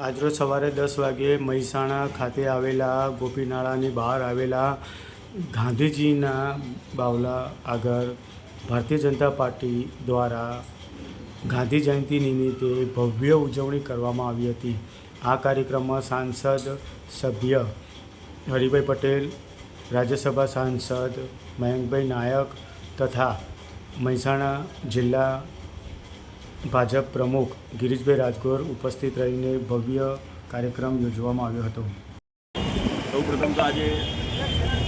આજરોજ સવારે દસ વાગ્યે મહેસાણા ખાતે આવેલા ગોપીનાળાની બહાર આવેલા ગાંધીજીના બાવલા આગળ ભારતીય જનતા પાર્ટી દ્વારા ગાંધી જયંતિ નિમિત્તે ભવ્ય ઉજવણી કરવામાં આવી હતી. આ કાર્યક્રમમાં સાંસદ સભ્ય હરિભાઈ પટેલ, રાજ્યસભા સાંસદ મયંકભાઈ નાયક તથા મહેસાણા જિલ્લા ભાજપ પ્રમુખ ગિરીશભાઈ રાજગોર ઉપસ્થિત રહીને ભવ્ય કાર્યક્રમ યોજવામાં આવ્યો હતો. સૌ પ્રથમ તો આજે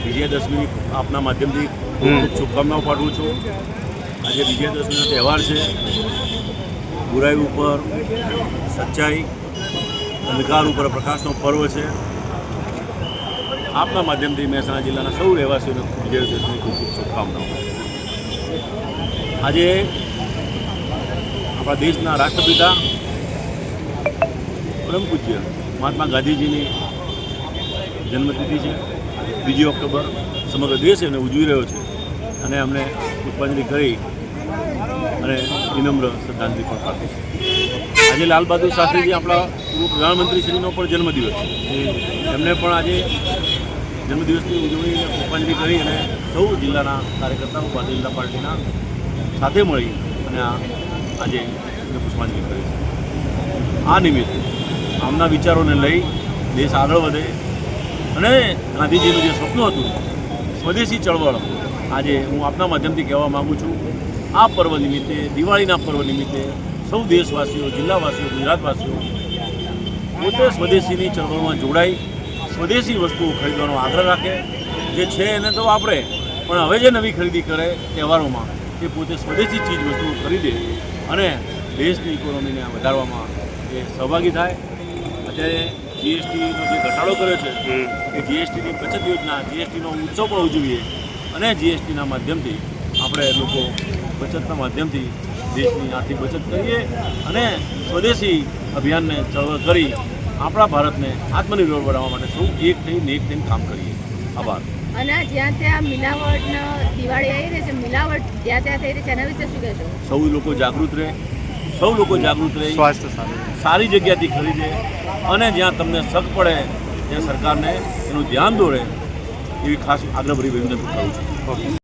વિજયાદશમી આપના માધ્યમથી ખૂબ ખૂબ શુભકામનાઓ પાઠવું છું. આજે વિજયાદશમીનો તહેવાર છે. બુરાઈ ઉપર સચ્ચાઈ અંધકાર ઉપર પ્રકાશનો પર્વ છે. આપના માધ્યમથી મહેસાણા જિલ્લાના સૌ રહેવાસીઓને વિજયાદશમી ખૂબ ખૂબ શુભકામનાઓ આજે આપણા દેશના રાષ્ટ્રપિતા પરમ પૂજ્ય મહાત્મા ગાંધીજીની જન્મતિથિ છે. બીજી ઓક્ટોબર સમગ્ર દેશ એને ઉજવી રહ્યો છે અને અમને પુષ્પાંજલિ કરી અને વિનમ્ર શ્રદ્ધાંજલિ પણ પાઠવી છે. આજે લાલ બહાદુર શાસ્ત્રીજી આપણા પૂર્વ પ્રધાનમંત્રીશ્રીનો પણ જન્મદિવસ છે. એમને પણ આજે જન્મદિવસની ઉજવણી પુષ્પાંજલિ કરી અને સૌ જિલ્લાના કાર્યકર્તાઓ, ભારતીય જનતા પાર્ટીના સાથે મળી અને આ આજે એમને પુષ્પાંજલિ કરી. છે આ નિમિત્તે આમના વિચારોને લઈ દેશ આગળ વધે અને ગાંધીજીનું જે સપનું હતું, સ્વદેશી ચળવળ, આજે હું આપના માધ્યમથી કહેવા માગું છું, આ પર્વ નિમિત્તે, દિવાળીના પર્વ નિમિત્તે સૌ દેશવાસીઓ, જિલ્લાવાસીઓ, ગુજરાતવાસીઓ પોતે સ્વદેશીની ચળવળમાં જોડાઈ, સ્વદેશી વસ્તુઓ ખરીદવાનો આગ્રહ રાખે, જે છે એને તો વાપરે, પણ હવે જે નવી ખરીદી કરે, તહેવારોમાં, એ પોતે સ્વદેશી ચીજ વસ્તુઓ ખરીદે અને દેશની ઇકોનોમીને વધારવામાં એ સહભાગી થાય અત્યારે જીએસટીનો જે ઘટાડો કર્યો છે એ જીએસટીની બચત યોજના જીએસટીનો ઉત્સવ પણ ઉજવીએ અને જીએસટીના માધ્યમથી આપણે લોકો બચતના માધ્યમથી દેશની આર્થિક બચત કરીએ અને સ્વદેશી અભિયાનને ચળવળ કરી આપણા ભારતને આત્મનિર્ભર બનાવવા માટે સૌ એક થઈને એક થઈને કામ કરીએ. આભાર. અને જ્યાં ત્યાં મિલાવટ દિવાળી આવી રહી છે મિલાવટ જ્યાં ત્યાં થઈ રહી છે એના વિશે શું કહેશો? સૌ લોકો જાગૃત રહે સૌ લોકો જાગૃત રહે સ્વાસ્થ્ય સારું સારી જગ્યાથી ખરીદે અને જ્યાં તમને શક પડે ત્યાં સરકારને એનું ધ્યાન દોરે એવી ખાસ આગ્રહભરી વિનંતી કરું છું.